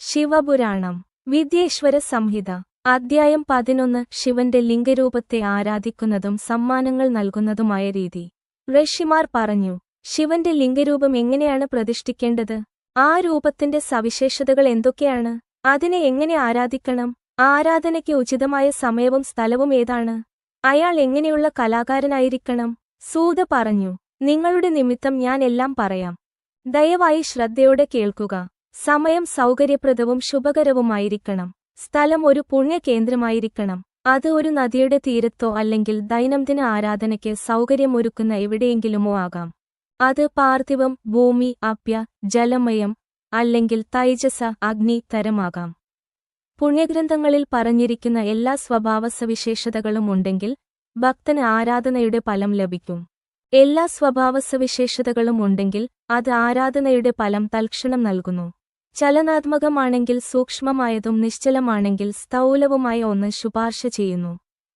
ശിവപുരാണം വിദ്യേശ്വര സംഹിത അദ്ധ്യായം പതിനൊന്ന് ശിവന്റെ ലിംഗരൂപത്തെ ആരാധിക്കുന്നതും സമ്മാനങ്ങൾ നൽകുന്നതുമായ രീതി. ഋഷിമാർ പറഞ്ഞു ശിവന്റെ ലിംഗരൂപം എങ്ങനെയാണ് പ്രതിഷ്ഠിക്കേണ്ടത്? ആ രൂപത്തിന്റെ സവിശേഷതകൾ എന്തൊക്കെയാണ്? അതിനെ എങ്ങനെ ആരാധിക്കണം? ആരാധനയ്ക്ക് ഉചിതമായ സമയവും സ്ഥലവും ഏതാണ്? അയാൾ എങ്ങനെയുള്ള കലാകാരനായിരിക്കണം? സൂത പറഞ്ഞു നിങ്ങളുടെ നിമിത്തം ഞാൻ എല്ലാം പറയാം. ദയവായി ശ്രദ്ധയോടെ കേൾക്കുക. സമയം സൗകര്യപ്രദവും ശുഭകരവുമായിരിക്കണം. സ്ഥലം ഒരു പുണ്യകേന്ദ്രമായിരിക്കണം. അത് ഒരു നദിയുടെ തീരത്തോ അല്ലെങ്കിൽ ദൈനംദിന ആരാധനയ്ക്ക് സൗകര്യമൊരുക്കുന്ന എവിടെയെങ്കിലുമോ ആകാം. അത് പാർത്ഥിവം ഭൂമി അപ്യ ജലമയം അല്ലെങ്കിൽ തൈജസ അഗ്നി തരമാകാം. പുണ്യഗ്രന്ഥങ്ങളിൽ പറഞ്ഞിരിക്കുന്ന എല്ലാ സ്വഭാവ സവിശേഷതകളും ഉണ്ടെങ്കിൽ ഭക്തന് ആരാധനയുടെ ഫലം ലഭിക്കും. എല്ലാ സ്വഭാവ സവിശേഷതകളും ഉണ്ടെങ്കിൽ അത് ആരാധനയുടെ ഫലം തൽക്ഷണം നൽകുന്നു. ചലനാത്മകമാണെങ്കിൽ സൂക്ഷ്മമായതും നിശ്ചലമാണെങ്കിൽ സ്ഥൗലവുമായി ഒന്ന് ശുപാർശ ചെയ്യുന്നു.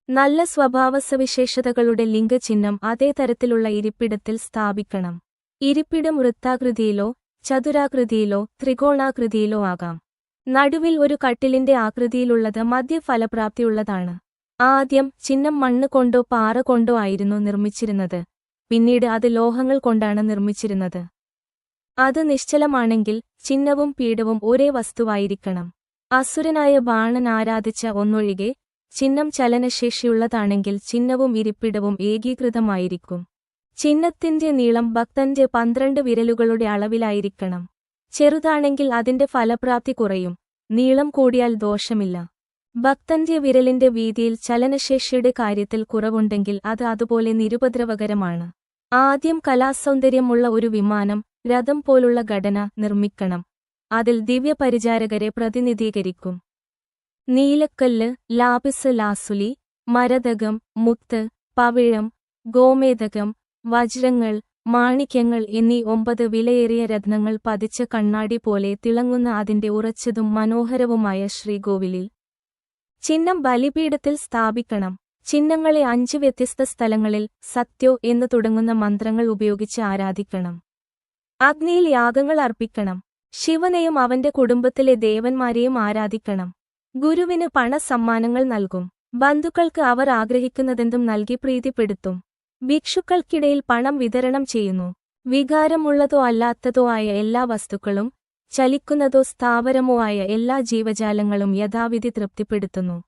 നല്ല സ്വഭാവസവിശേഷതകളുടെ ലിംഗചിഹ്നം അതേ തരത്തിലുള്ള ഇരിപ്പിടത്തിൽ സ്ഥാപിക്കണം. ഇരിപ്പിടം വൃത്താകൃതിയിലോ ചതുരാകൃതിയിലോ ത്രികോണാകൃതിയിലോ ആകാം. നടുവിൽ ഒരു കട്ടിലിന്റെ ആകൃതിയിലുള്ളത് മധ്യഫലപ്രാപ്തിയുള്ളതാണ്. ആദ്യം ചിഹ്നം മണ്ണ് കൊണ്ടോ പാറ കൊണ്ടോ ആയിരുന്നു നിർമ്മിച്ചിരുന്നത്. പിന്നീട് അത് ലോഹങ്ങൾ കൊണ്ടാണ് നിർമ്മിച്ചിരുന്നത്. അത് നിശ്ചലമാണെങ്കിൽ ചിഹ്നവും പീഠവും ഒരേ വസ്തുവായിരിക്കണം. അസുരനായ ബാണൻ ആരാധിച്ച ഒന്നൊഴികെ ചിഹ്നം ചലനശേഷിയുള്ളതാണെങ്കിൽ ചിഹ്നവും ഇരിപ്പിടവും ഏകീകൃതമായിരിക്കും. ചിഹ്നത്തിന്റെ നീളം ഭക്തന്റെ പന്ത്രണ്ട് വിരലുകളുടെ അളവിലായിരിക്കണം. ചെറുതാണെങ്കിൽ അതിന്റെ ഫലപ്രാപ്തി കുറയും. നീളം കൂടിയാൽ ദോഷമില്ല. ഭക്തന്റെ വിരലിന്റെ വീതിയിൽ ചലനശേഷിയുടെ കാര്യത്തിൽ കുറവുണ്ടെങ്കിൽ അത് അതുപോലെ നിരുപദ്രവകരമാണ്. ആദ്യം കലാസൗന്ദര്യമുള്ള ഒരു വിമാനം രഥം പോലുള്ള ഘടന നിർമ്മിക്കണം. അതിൽ ദിവ്യപരിചാരകരെ പ്രതിനിധീകരിക്കും. നീലക്കല്ല് ലാപിസ് ലാസുലി മരതകം മുത്ത് പവിഴം ഗോമേതകം വജ്രങ്ങൾ മാണിക്യങ്ങൾ എന്നീ ഒമ്പത് വിലയേറിയ രത്നങ്ങൾ പതിച്ച കണ്ണാടി പോലെ തിളങ്ങുന്ന അതിന്റെ ഉറച്ചതും മനോഹരവുമായ ശ്രീകോവിലിൽ. ചിഹ്നം ബലിപീഠത്തിൽ സ്ഥാപിക്കണം. ചിഹ്നങ്ങളെ അഞ്ച് വ്യത്യസ്ത സ്ഥലങ്ങളിൽ സത്യോ എന്ന് തുടങ്ങുന്ന മന്ത്രങ്ങൾ ഉപയോഗിച്ച് ആരാധിക്കണം. അഗ്നിയിൽ യാഗങ്ങൾ അർപ്പിക്കണം. ശിവനെയും അവന്റെ കുടുംബത്തിലെ ദേവന്മാരെയും ആരാധിക്കണം. ഗുരുവിന് പണസമ്മാനങ്ങൾ നൽകും. ബന്ധുക്കൾക്ക് അവർ ആഗ്രഹിക്കുന്നതെന്തും നൽകി പ്രീതിപ്പെടുത്തും. ഭിക്ഷുക്കൾക്കിടയിൽ പണം വിതരണം ചെയ്യുന്നു. വികാരമുള്ളതോ അല്ലാത്തതോ ആയ എല്ലാ വസ്തുക്കളും ചലിക്കുന്നതോ സ്ഥാവരമോ ആയ എല്ലാ ജീവജാലങ്ങളും യഥാവിധി തൃപ്തിപ്പെടുത്തുന്നു.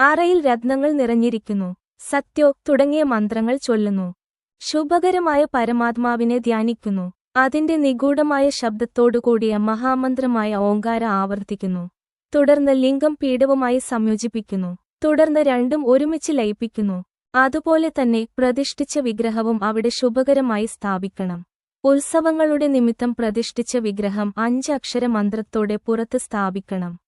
അറയിൽ രത്നങ്ങൾ നിറഞ്ഞിരിക്കുന്നു. സത്യോ തുടങ്ങിയ മന്ത്രങ്ങൾ ചൊല്ലുന്നു. ശുഭകരമായ പരമാത്മാവിനെ ധ്യാനിക്കുന്നു. അതിന്റെ നിഗൂഢമായ ശബ്ദത്തോടുകൂടിയ മഹാമന്ത്രമായ ഓങ്കാര ആവർത്തിക്കുന്നു. തുടർന്ന് ലിംഗം പീഠവുമായി സംയോജിപ്പിക്കുന്നു. തുടർന്ന് രണ്ടും ഒരുമിച്ച് ലയിപ്പിക്കുന്നു. അതുപോലെ തന്നെ പ്രതിഷ്ഠിച്ച വിഗ്രഹവും അവിടെ ശുഭകരമായി സ്ഥാപിക്കണം. ഉത്സവങ്ങളുടെ നിമിത്തം പ്രതിഷ്ഠിച്ച വിഗ്രഹം അഞ്ച് അക്ഷര മന്ത്രത്തോടെ പുറത്ത് സ്ഥാപിക്കണം.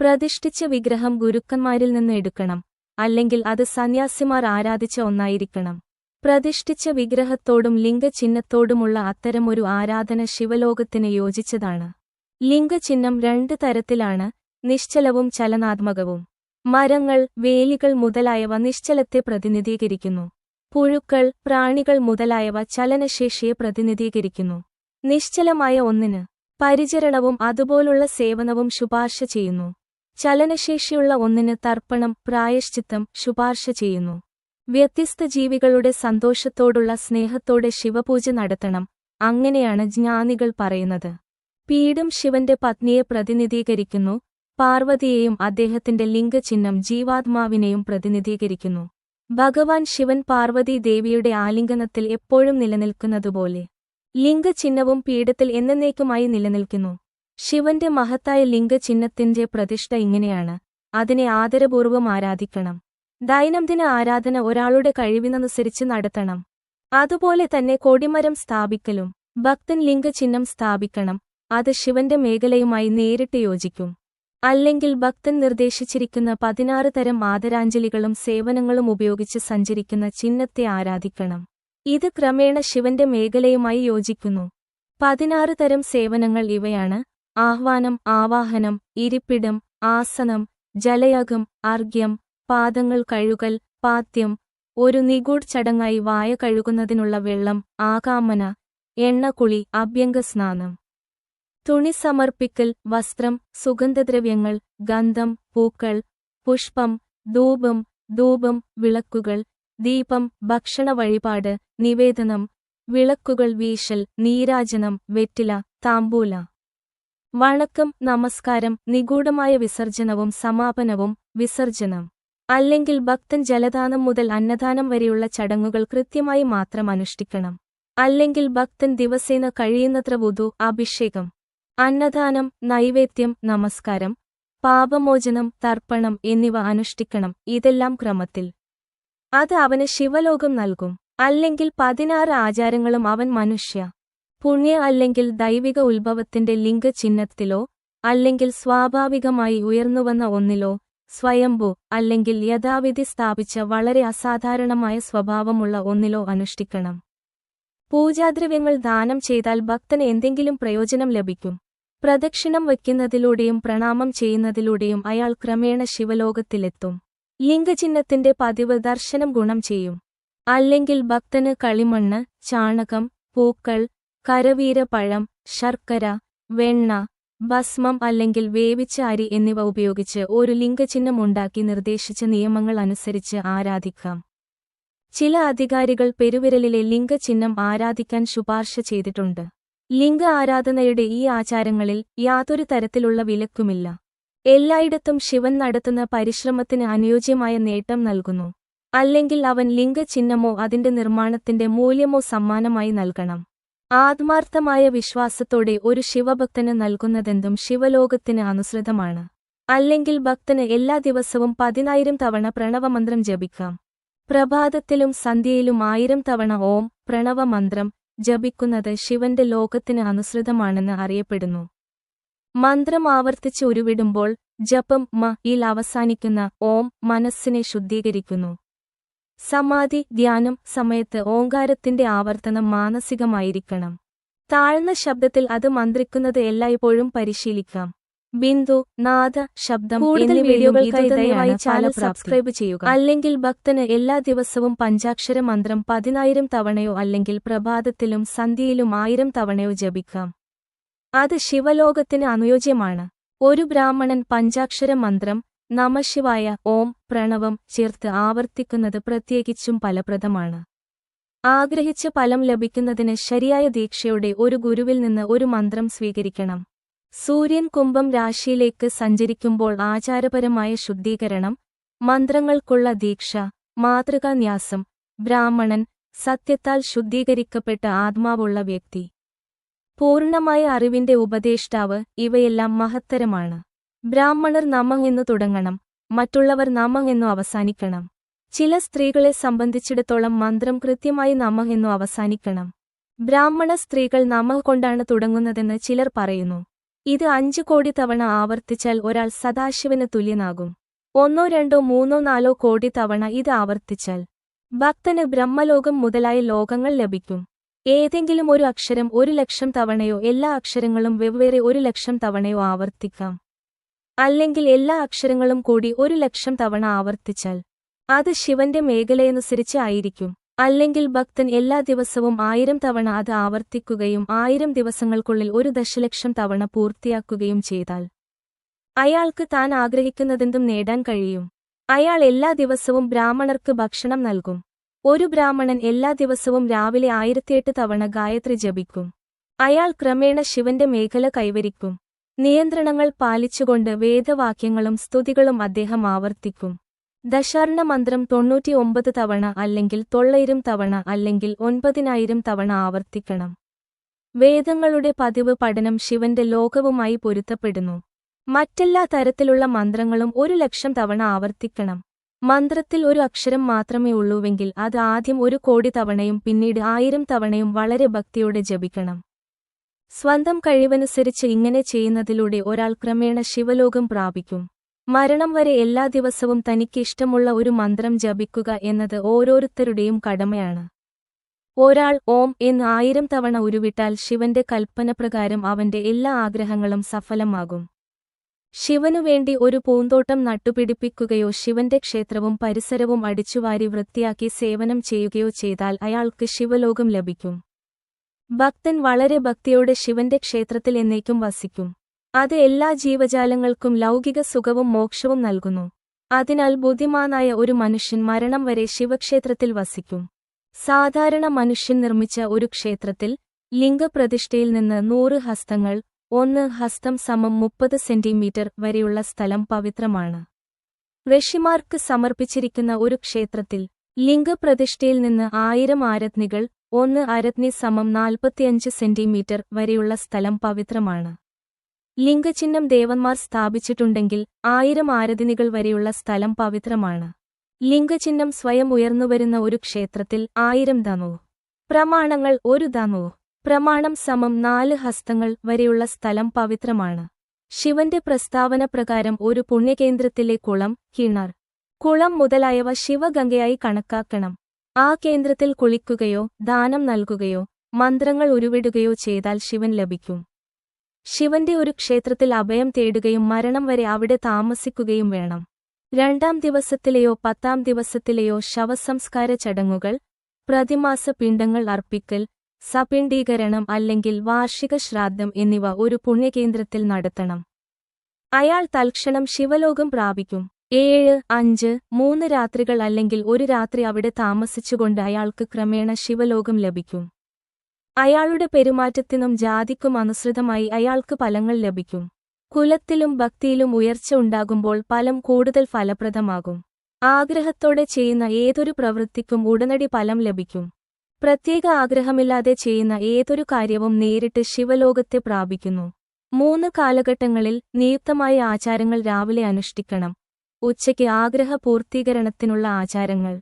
പ്രതിഷ്ഠിച്ച വിഗ്രഹം ഗുരുക്കന്മാരിൽ നിന്ന് എടുക്കണം. അല്ലെങ്കിൽ അത് സന്യാസിമാർ ആരാധിച്ച ഒന്നായിരിക്കണം. പ്രതിഷ്ഠിച്ച വിഗ്രഹത്തോടും ലിംഗചിഹ്നത്തോടുമുള്ള അത്തരമൊരു ആരാധന ശിവലോകത്തിന് യോജിച്ചതാണ്. ലിംഗചിഹ്നം രണ്ട് തരത്തിലാണ് നിശ്ചലവും ചലനാത്മകവും. മരങ്ങൾ വേലികൾ മുതലായവ നിശ്ചലത്തെ പ്രതിനിധീകരിക്കുന്നു. പുഴുക്കൾ പ്രാണികൾ മുതലായവ ചലനശേഷിയെ പ്രതിനിധീകരിക്കുന്നു. നിശ്ചലമായ ഒന്നിന് പരിചരണവും അതുപോലുള്ള സേവനവും ശുപാർശ ചെയ്യുന്നു. ചലനശേഷിയുള്ള ഒന്നിന് തർപ്പണം പ്രായശ്ചിത്തം ശുപാർശ ചെയ്യുന്നു. വ്യത്യസ്ത ജീവികളുടെ സന്തോഷത്തോടുള്ള സ്നേഹത്തോടെ ശിവപൂജ നടത്തണം. അങ്ങനെയാണ് ജ്ഞാനികൾ പറയുന്നത്. പീഠം ശിവന്റെ പത്നിയെ പ്രതിനിധീകരിക്കുന്നു. പാർവതിയെയും അദ്ദേഹത്തിന്റെ ലിംഗചിഹ്നം ജീവാത്മാവിനെയും പ്രതിനിധീകരിക്കുന്നു. ഭഗവാൻ ശിവൻ പാർവതി ദേവിയുടെ ആലിംഗനത്തിൽ എപ്പോഴും നിലനിൽക്കുന്നതുപോലെ ലിംഗചിഹ്നവും പീഠത്തിൽ എന്നേക്കുമായി നിലനിൽക്കുന്നു. ശിവന്റെ മഹത്തായ ലിംഗചിഹ്നത്തിന്റെ പ്രതിഷ്ഠ ഇങ്ങനെയാണ്. അതിനെ ആദരപൂർവം ആരാധിക്കണം. ദൈനംദിന ആരാധന ഒരാളുടെ കഴിവിനനുസരിച്ച് നടത്തണം. അതുപോലെ തന്നെ കൊടിമരം സ്ഥാപിക്കലും ഭക്തൻ ലിംഗചിഹ്നം സ്ഥാപിക്കണം അത് ശിവന്റെ മേഖലയുമായി നേരിട്ട് യോജിക്കും. അല്ലെങ്കിൽ ഭക്തൻ നിർദ്ദേശിച്ചിരിക്കുന്ന പതിനാറ് തരം ആദരാഞ്ജലികളും സേവനങ്ങളും ഉപയോഗിച്ച് സഞ്ചരിക്കുന്ന ചിഹ്നത്തെ ആരാധിക്കണം. ഇത് ക്രമേണ ശിവന്റെ മേഖലയുമായി യോജിക്കുന്നു. പതിനാറ് തരം സേവനങ്ങൾ ഇവയാണ്. ആഹ്വാനം ആവാഹനം ഇരിപ്പിടം ആസനം ജലയകം അർഘ്യം പാദങ്ങൾ കഴുകൽ പാത്യം ഒരു നിഗൂഢ് ചടങ്ങായി വായ കഴുകുന്നതിനുള്ള വെള്ളം ആകാമന എണ്ണക്കുളി അഭ്യംഗസ്നാനം തുണി സമർപ്പിക്കൽ വസ്ത്രം സുഗന്ധദ്രവ്യങ്ങൾ ഗന്ധം പൂക്കൾ പുഷ്പം ധൂപം ധൂപം വിളക്കുകൾ ദീപം ഭക്ഷണ വഴിപാട് നിവേദനം വിളക്കുകൾ വീശൽ നീരാജനം വെറ്റില താമ്പൂല. വണക്കം നമസ്കാരം നിഗൂഢമായ വിസർജനവും സമാപനവും വിസർജനം. അല്ലെങ്കിൽ ഭക്തൻ ജലദാനം മുതൽ അന്നദാനം വരെയുള്ള ചടങ്ങുകൾ കൃത്യമായി മാത്രം അനുഷ്ഠിക്കണം. അല്ലെങ്കിൽ ഭക്തൻ ദിവസേന കഴിയുന്നത്ര വുതു അഭിഷേകം അന്നദാനം നൈവേദ്യം നമസ്കാരം പാപമോചനം തർപ്പണം എന്നിവ അനുഷ്ഠിക്കണം. ഇതെല്ലാം ക്രമത്തിൽ. അത് അവന് ശിവലോകം നൽകും. അല്ലെങ്കിൽ പതിനാറ് ആചാരങ്ങളും അവൻ മനുഷ്യ പുണ്യ അല്ലെങ്കിൽ ദൈവിക ഉത്ഭവത്തിന്റെ ലിംഗചിഹ്നത്തിലോ അല്ലെങ്കിൽ സ്വാഭാവികമായി ഉയർന്നുവന്ന ഒന്നിലോ സ്വയംഭൂ അല്ലെങ്കിൽ യഥാവിധി സ്ഥാപിച്ച വളരെ അസാധാരണമായ സ്വഭാവമുള്ള ഒന്നിലോ അനുഷ്ഠിക്കണം. പൂജാദ്രവ്യങ്ങൾ ദാനം ചെയ്താൽ ഭക്തന് എന്തെങ്കിലും പ്രയോജനം ലഭിക്കും. പ്രദക്ഷിണം വയ്ക്കുന്നതിലൂടെയും പ്രണാമം ചെയ്യുന്നതിലൂടെയും അയാൾ ക്രമേണ ശിവലോകത്തിലെത്തും. ലിംഗചിഹ്നത്തിന്റെ പതിവ് ദർശനം ഗുണം ചെയ്യും. അല്ലെങ്കിൽ ഭക്തന് കളിമണ്ണ് ചാണകം പൂക്കൾ കരവീരപ്പഴം ശർക്കര വെണ്ണ ഭസ്മം അല്ലെങ്കിൽ വേവിച്ച അരി എന്നിവ ഉപയോഗിച്ച് ഒരു ലിംഗചിഹ്നം ഉണ്ടാക്കി നിർദ്ദേശിച്ച നിയമങ്ങൾ അനുസരിച്ച് ആരാധിക്കാം. ചില അധികാരികൾ പെരുവിരലിലെ ലിംഗചിഹ്നം ആരാധിക്കാൻ ശുപാർശ ചെയ്തിട്ടുണ്ട്. ലിംഗ ആരാധനയുടെ ഈ ആചാരങ്ങളിൽ യാതൊരു തരത്തിലുള്ള വിലക്കുമില്ല. എല്ലായിടത്തും ശിവൻ നടത്തുന്ന പരിശ്രമത്തിന് അനുയോജ്യമായ നേട്ടം നൽകുന്നു. അല്ലെങ്കിൽ അവൻ ലിംഗചിഹ്നമോ അതിന്റെ നിർമ്മാണത്തിന്റെ മൂല്യമോ സമ്മാനമായി നൽകണം. ആത്മാർത്ഥമായ വിശ്വാസത്തോടെ ഒരു ശിവഭക്തന് നൽകുന്നതെന്തും ശിവലോകത്തിന് അനുസൃതമാണ്. അല്ലെങ്കിൽ ഭക്തന് എല്ലാ ദിവസവും പതിനായിരം തവണ പ്രണവമന്ത്രം ജപിക്കാം. പ്രഭാതത്തിലും സന്ധ്യയിലും ആയിരം തവണ ഓം പ്രണവമന്ത്രം ജപിക്കുന്നത് ശിവന്റെ ലോകത്തിന് അനുസൃതമാണെന്ന് അറിയപ്പെടുന്നു. മന്ത്രം ആവർത്തിച്ച് ഉരുവിടുമ്പോൾ ജപം മ ഇൽ അവസാനിക്കുന്ന ഓം മനസ്സിനെ ശുദ്ധീകരിക്കുന്നു. സമാധി ധ്യാനം സമയത്ത് ഓങ്കാരത്തിന്റെ ആവർത്തനം മാനസികമായിരിക്കണം. താഴ്ന്ന ശബ്ദത്തിൽ അത് മന്ത്രിക്കുന്നത് എല്ലായ്പ്പോഴും പരിശീലിക്കാം. ബിന്ദു നാദ ശബ്ദം കൂടുതൽ വീഡിയോകൾക്കായി ദയവായി ചാനൽ സബ്സ്ക്രൈബ് ചെയ്യുക. അല്ലെങ്കിൽ ഭക്തന് എല്ലാ ദിവസവും പഞ്ചാക്ഷര മന്ത്രം പതിനായിരം തവണയോ അല്ലെങ്കിൽ പ്രഭാതത്തിലും സന്ധ്യയിലും ആയിരം തവണയോ ജപിക്കാം. അത് ശിവലോകത്തിന് അനുയോജ്യമാണ്. ഒരു ബ്രാഹ്മണൻ പഞ്ചാക്ഷര മന്ത്രം നമശിവായ ഓം പ്രണവം ചേർത്ത് ആവർത്തിക്കുന്നത് പ്രത്യേകിച്ചും ഫലപ്രദമാണ്. ആഗ്രഹിച്ച ഫലം ലഭിക്കുന്നതിന് ശരിയായ ദീക്ഷയോടെ ഒരു ഗുരുവിൽ നിന്ന് ഒരു മന്ത്രം സ്വീകരിക്കണം. സൂര്യൻ കുംഭം രാശിയിലേക്ക് സഞ്ചരിക്കുമ്പോൾ ആചാരപരമായ ശുദ്ധീകരണം മന്ത്രങ്ങൾക്കുള്ള ദീക്ഷ മാതൃകാന്യാസം ബ്രാഹ്മണൻ സത്യത്താൽ ശുദ്ധീകരിക്കപ്പെട്ട ആത്മാവുള്ള വ്യക്തി. പൂർണമായ അറിവിന്റെ ഉപദേഷ്ടാവ് ഇവയെല്ലാം മഹത്തരമാണ്. ബ്രാഹ്മണർ നമം എന്നു തുടങ്ങണം മറ്റുള്ളവർ നമം എന്നു അവസാനിക്കണം. ചില സ്ത്രീകളെ സംബന്ധിച്ചിടത്തോളം മന്ത്രം കൃത്യമായി നമ എന്നു അവസാനിക്കണം. ബ്രാഹ്മണ സ്ത്രീകൾ നമ കൊണ്ടാണ് തുടങ്ങുന്നതെന്ന് ചിലർ പറയുന്നു. ഇത് അഞ്ചു കോടി തവണ ആവർത്തിച്ചാൽ ഒരാൾ സദാശിവന് തുല്യനാകും. ഒന്നോ രണ്ടോ മൂന്നോ നാലോ കോടി തവണ ഇത് ആവർത്തിച്ചാൽ ഭക്തന് ബ്രഹ്മലോകം മുതലായ ലോകങ്ങൾ ലഭിക്കും. ഏതെങ്കിലും ഒരു അക്ഷരം ഒരു ലക്ഷം തവണയോ എല്ലാ അക്ഷരങ്ങളും വെവ്വേറെ ഒരു ലക്ഷം തവണയോ ആവർത്തിക്കാം. അല്ലെങ്കിൽ എല്ലാ അക്ഷരങ്ങളും കൂടി ഒരു ലക്ഷം തവണ ആവർത്തിച്ചാൽ അത് ശിവന്റെ മേഖലയനുസരിച്ച് ആയിരിക്കും. അല്ലെങ്കിൽ ഭക്തൻ എല്ലാ ദിവസവും ആയിരം തവണ അത് ആവർത്തിക്കുകയും ആയിരം ദിവസങ്ങൾക്കുള്ളിൽ ഒരു ദശലക്ഷം തവണ പൂർത്തിയാക്കുകയും ചെയ്താൽ അയാൾക്ക് താൻ ആഗ്രഹിക്കുന്നതെന്തും നേടാൻ കഴിയും. അയാൾ എല്ലാ ദിവസവും ബ്രാഹ്മണർക്ക് ഭക്ഷണം നൽകും. ഒരു ബ്രാഹ്മണൻ എല്ലാ ദിവസവും രാവിലെ ആയിരത്തിയെട്ട് തവണ ഗായത്രി ജപിക്കും. അയാൾ ക്രമേണ ശിവന്റെ മേഖല കൈവരിക്കും. നിയന്ത്രണങ്ങൾ പാലിച്ചുകൊണ്ട് വേദവാക്യങ്ങളും സ്തുതികളും അദ്ദേഹം ആവർത്തിക്കും. ദശാർണ മന്ത്രം തൊണ്ണൂറ്റിയൊമ്പത് തവണ അല്ലെങ്കിൽ തൊള്ളയിരം തവണ അല്ലെങ്കിൽ ഒൻപതിനായിരം തവണ ആവർത്തിക്കണം. വേദങ്ങളുടെ പതിവ് പഠനം ശിവന്റെ ലോകവുമായി പൊരുത്തപ്പെടുന്നു. മറ്റെല്ലാ തരത്തിലുള്ള മന്ത്രങ്ങളും ഒരു ലക്ഷം തവണ ആവർത്തിക്കണം. മന്ത്രത്തിൽ ഒരു അക്ഷരം മാത്രമേ ഉള്ളൂവെങ്കിൽ അത് ആദ്യം ഒരു കോടി തവണയും പിന്നീട് ആയിരം തവണയും വളരെ ഭക്തിയോടെ ജപിക്കണം. സ്വന്തം കഴിവനുസരിച്ച് ഇങ്ങനെ ചെയ്യുന്നതിലൂടെ ഒരാൾ ക്രമേണ ശിവലോകം പ്രാപിക്കും. മരണം വരെ എല്ലാ ദിവസവും തനിക്ക് ഇഷ്ടമുള്ള ഒരു മന്ത്രം ജപിക്കുക എന്നത് ഓരോരുത്തരുടെയും കടമയാണ്. ഒരാൾ ഓം എന്ന് ആയിരം തവണ ഉരുവിട്ടാൽ ശിവന്റെ കൽപ്പനപ്രകാരം അവന്റെ എല്ലാ ആഗ്രഹങ്ങളും സഫലമാകും. ശിവനുവേണ്ടി ഒരു പൂന്തോട്ടം നട്ടുപിടിപ്പിക്കുകയോ ശിവന്റെ ക്ഷേത്രവും പരിസരവും അടിച്ചുവാരി വൃത്തിയാക്കി സേവനം ചെയ്യുകയോ ചെയ്താൽ അയാൾക്ക് ശിവലോകം ലഭിക്കും. ഭക്തൻ വളരെ ഭക്തിയോടെ ശിവന്റെ ക്ഷേത്രത്തിൽ എന്നേക്കും വസിക്കും. അത് എല്ലാ ജീവജാലങ്ങൾക്കും ലൗകിക സുഖവും മോക്ഷവും നൽകുന്നു. അതിനാൽ ബുദ്ധിമാനായ ഒരു മനുഷ്യൻ മരണം വരെ ശിവക്ഷേത്രത്തിൽ വസിക്കും. സാധാരണ മനുഷ്യൻ നിർമ്മിച്ച ഒരു ക്ഷേത്രത്തിൽ ലിംഗപ്രതിഷ്ഠയിൽ നിന്ന് നൂറ് ഹസ്തങ്ങൾ ഒന്ന് ഹസ്തം സമം മുപ്പത് സെന്റിമീറ്റർ വരെയുള്ള സ്ഥലം പവിത്രമാണ്. ഋഷിമാർക്ക് സമർപ്പിച്ചിരിക്കുന്ന ഒരു ക്ഷേത്രത്തിൽ ലിംഗപ്രതിഷ്ഠയിൽ നിന്ന് ആയിരം ആരത്നികൾ ഒന്ന് അരത്നി സമം നാൽപ്പത്തിയഞ്ച് സെന്റിമീറ്റർ വരെയുള്ള സ്ഥലം പവിത്രമാണ്. ലിംഗചിഹ്നം ദേവന്മാർ സ്ഥാപിച്ചിട്ടുണ്ടെങ്കിൽ ആയിരം ആരതിനികൾ വരെയുള്ള സ്ഥലം പവിത്രമാണ്. ലിംഗചിഹ്നം സ്വയം ഉയർന്നുവരുന്ന ഒരു ക്ഷേത്രത്തിൽ ആയിരം ധനു. പ്രമാണങ്ങൾ ഒരു ധനു. പ്രമാണം സമം നാല് ഹസ്തങ്ങൾ വരെയുള്ള സ്ഥലം പവിത്രമാണ്. ശിവന്റെ പ്രസ്താവന പ്രകാരം ഒരു പുണ്യകേന്ദ്രത്തിലെ കുളം കിണർ. കുളം മുതലായവ ശിവഗംഗയായി കണക്കാക്കണം. ആ കേന്ദ്രത്തിൽ കുളിക്കുകയോ ദാനം നൽകുകയോ മന്ത്രങ്ങൾ ഉരുവിടുകയോ ചെയ്താൽ ശിവൻ ലഭിക്കും. ശിവന്റെ ഒരു ക്ഷേത്രത്തിൽ അഭയം തേടുകയും മരണം വരെ അവിടെ താമസിക്കുകയും വേണം. രണ്ടാം ദിവസത്തിലെയോ പത്താം ദിവസത്തിലെയോ ശവസംസ്കാര ചടങ്ങുകൾ പ്രതിമാസ പിണ്ഡങ്ങൾ അർപ്പിക്കൽ സപിണ്ഡീകരണം അല്ലെങ്കിൽ വാർഷിക ശ്രാദ്ധം എന്നിവ ഒരു പുണ്യകേന്ദ്രത്തിൽ നടത്തണം. അയാൾ തൽക്ഷണം ശിവലോകം പ്രാപിക്കും. ഏഴ് അഞ്ച് മൂന്ന് രാത്രികൾ അല്ലെങ്കിൽ ഒരു രാത്രി അവിടെ താമസിച്ചുകൊണ്ട് അയാൾക്ക് ക്രമേണ ശിവലോകം ലഭിക്കും. അയാളുടെ പെരുമാറ്റത്തിനും ജാതിക്കും അനുസൃതമായി അയാൾക്ക് ഫലങ്ങൾ ലഭിക്കും. കുലത്തിലും ഭക്തിയിലും ഉയർച്ച ഉണ്ടാകുമ്പോൾ ഫലം കൂടുതൽ ഫലപ്രദമാകും. ആഗ്രഹത്തോടെ ചെയ്യുന്ന ഏതൊരു പ്രവൃത്തിക്കും ഉടനടി ഫലം ലഭിക്കും. പ്രത്യേക ആഗ്രഹമില്ലാതെ ചെയ്യുന്ന ഏതൊരു കാര്യവും നേരിട്ട് ശിവലോകത്തെ പ്രാപിക്കുന്നു. മൂന്ന് കാലഘട്ടങ്ങളിൽ നിയുക്തമായ ആചാരങ്ങൾ രാവിലെ അനുഷ്ഠിക്കണം. ഉച്ചയ്ക്ക് ആഗ്രഹ പൂർത്തീകരണത്തിനുള്ള ആചാരങ്ങൾ.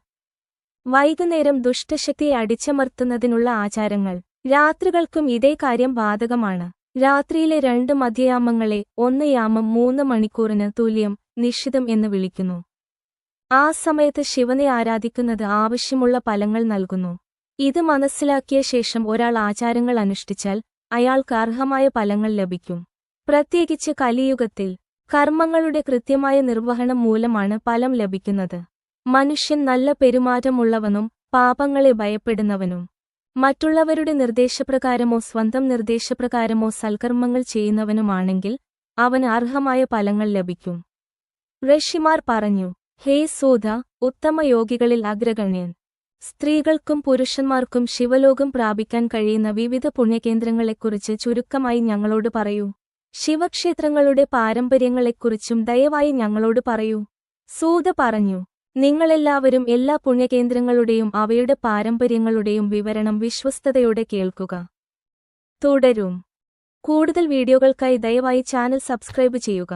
വൈകുന്നേരം ദുഷ്ടശക്തിയെ അടിച്ചമർത്തുന്നതിനുള്ള ആചാരങ്ങൾ. രാത്രികൾക്കും ഇതേ കാര്യം ബാധകമാണ്. രാത്രിയിലെ രണ്ട് മധ്യയാമങ്ങളെ ഒന്ന് യാമം മൂന്ന് മണിക്കൂറിന് തുല്യം നിഷിതം എന്ന് വിളിക്കുന്നു. ആ സമയത്ത് ശിവനെ ആരാധിക്കുന്നത് ആവശ്യമുള്ള ഫലങ്ങൾ നൽകുന്നു. ഇത് മനസ്സിലാക്കിയ ശേഷം ഒരാൾ ആചാരങ്ങൾ അനുഷ്ഠിച്ചാൽ അയാൾക്ക് അർഹമായ ഫലങ്ങൾ ലഭിക്കും. പ്രത്യേകിച്ച് കലിയുഗത്തിൽ കർമ്മങ്ങളുടെ കൃത്യമായ നിർവഹണം മൂലമാണ് ഫലം ലഭിക്കുന്നത്. മനുഷ്യൻ നല്ല പെരുമാറ്റമുള്ളവനും പാപങ്ങളെ ഭയപ്പെടുന്നവനും. മറ്റുള്ളവരുടെ നിർദ്ദേശപ്രകാരമോ സ്വന്തം നിർദ്ദേശപ്രകാരമോ സൽക്കർമ്മങ്ങൾ ചെയ്യുന്നവനുമാണെങ്കിൽ അവന് അർഹമായ ഫലങ്ങൾ ലഭിക്കും. ഋഷിമാർ പറഞ്ഞു ഹേ സൂത ഉത്തമ യോഗികളിൽ അഗ്രഗണ്യൻ. സ്ത്രീകൾക്കും പുരുഷന്മാർക്കും ശിവലോകം പ്രാപിക്കാൻ കഴിയുന്ന വിവിധ പുണ്യകേന്ദ്രങ്ങളെക്കുറിച്ച് ചുരുക്കമായി ഞങ്ങളോട് പറയൂ. ശിവക്ഷേത്രങ്ങളുടെ പാരമ്പര്യങ്ങളെക്കുറിച്ചും ദയവായി ഞങ്ങളോട് പറയൂ. സൂത പറഞ്ഞു നിങ്ങളെല്ലാവരും എല്ലാ പുണ്യകേന്ദ്രങ്ങളുടെയും അവയുടെ പാരമ്പര്യങ്ങളുടെയും വിവരണം വിശ്വസ്തതയോടെ കേൾക്കുക. തുടരും. കൂടുതൽ വീഡിയോകൾക്കായി ദയവായി ചാനൽ സബ്സ്ക്രൈബ് ചെയ്യുക.